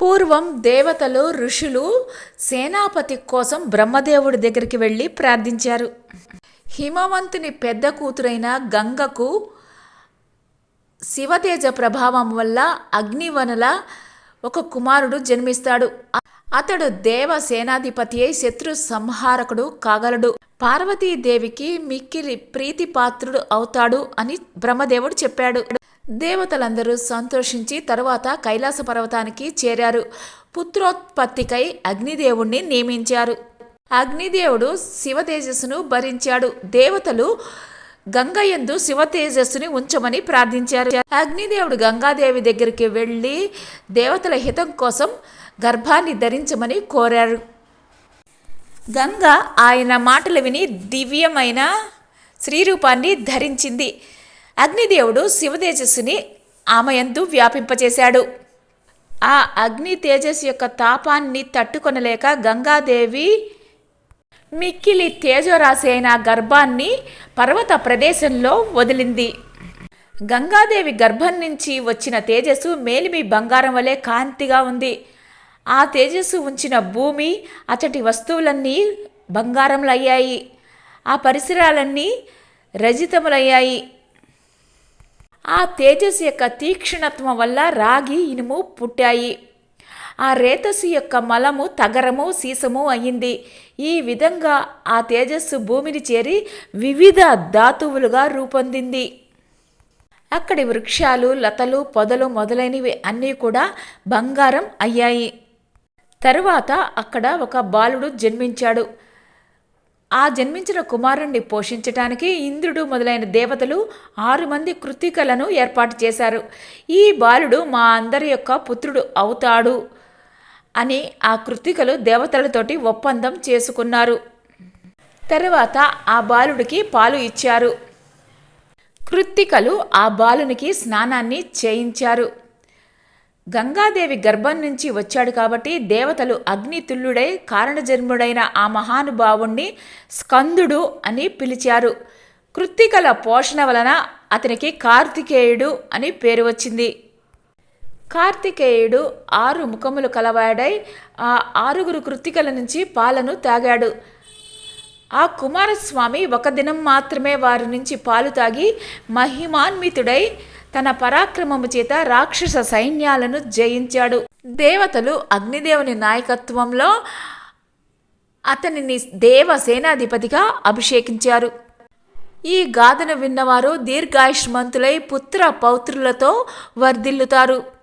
పూర్వం దేవతలు ఋషులు సేనాపతి కోసం బ్రహ్మదేవుడి దగ్గరికి వెళ్ళి ప్రార్థించారు. హిమవంతుని పెద్ద కూతురైన గంగకు శివతేజ ప్రభావం వల్ల అగ్నివనుల ఒక కుమారుడు జన్మిస్తాడు. అతడు దేవ సేనాధిపతి అయి శత్రు సంహారకుడు కాగలడు. పార్వతీదేవికి మిక్కిలి ప్రీతిపాత్రుడు అవుతాడు అని బ్రహ్మదేవుడు చెప్పాడు. దేవతలందరూ సంతోషించి తరువాత కైలాస పర్వతానికి చేరారు. పుత్రోత్పత్తికై అగ్నిదేవుణ్ణి నియమించారు. అగ్నిదేవుడు శివ తేజస్సును భరించాడు. దేవతలు గంగయందు శివ తేజస్సుని ఉంచమని ప్రార్థించారు. అగ్నిదేవుడు గంగాదేవి దగ్గరికి వెళ్ళి దేవతల హితం కోసం గర్భాన్ని ధరించమని కోరారు. గంగ ఆయన మాటలు విని దివ్యమైన శ్రీరూపాన్ని ధరించింది. అగ్నిదేవుడు శివ తేజస్సుని ఆమెయందు వ్యాపింపచేశాడు ఆ అగ్ని తేజస్సు యొక్క తాపాన్ని తట్టుకొనలేక గంగాదేవి మిక్కిలి తేజరాశి అయిన గర్భాన్ని పర్వత ప్రదేశంలో వదిలింది. గంగాదేవి గర్భం నుంచి వచ్చిన తేజస్సు మేలిమి బంగారం వలె కాంతిగా ఉంది. ఆ తేజస్సు ఉంచిన భూమి అతటి వస్తువులన్నీ బంగారములయ్యాయి ఆ పరిసరాలన్నీ రజితములయ్యాయి. ఆ తేజస్సు యొక్క తీక్షణత్వం వల్ల రాగి ఇనుము పుట్టాయి. ఆ రేతస్సు యొక్క మలము తగరము సీసము అయింది. ఈ విధంగా ఆ తేజస్సు భూమిని చేరి వివిధ ధాతువులుగా రూపొందింది. అక్కడి వృక్షాలు లతలు పొదలు మొదలైనవి అన్నీ కూడా బంగారం అయ్యాయి. తరువాత అక్కడ ఒక బాలుడు జన్మించాడు. ఆ జన్మించిన కుమారుణ్ణి పోషించటానికి ఇంద్రుడు మొదలైన దేవతలు ఆరు మంది కృతికలను ఏర్పాటు చేశారు. ఈ బాలుడు మా అందరి యొక్క పుత్రుడు అవుతాడు అని ఆ కృతికలు దేవతలతోటి ఒప్పందం చేసుకున్నారు. తరువాత ఆ బాలుడికి పాలు ఇచ్చారు. కృత్తికలు ఆ బాలునికి స్నానాన్ని చేయించారు. గంగాదేవి గర్భం నుంచి వచ్చాడు కాబట్టి దేవతలు అగ్నితుల్యుడై కారణజన్ముడైన ఆ మహానుభావుణ్ణి స్కందుడు అని పిలిచారు. కృత్తికల పోషణ వలన అతనికి కార్తికేయుడు అని పేరు వచ్చింది. కార్తికేయుడు ఆరు ముఖములు కలవాడై ఆ ఆరుగురు కృత్తికల నుంచి పాలను తాగాడు ఆ కుమారస్వామి ఒక దినం మాత్రమే వారి నుంచి పాలు తాగి మహిమాన్వితుడై తన పరాక్రమము చేత రాక్షస సైన్యాలను జయించాడు. దేవతలు అగ్నిదేవుని నాయకత్వంలో అతనిని దేవ సేనాధిపతిగా అభిషేకించారు. ఈ గాథను విన్నవారు దీర్ఘాయుష్మంతులై పుత్ర పౌత్రులతో వర్ధిల్లుతారు.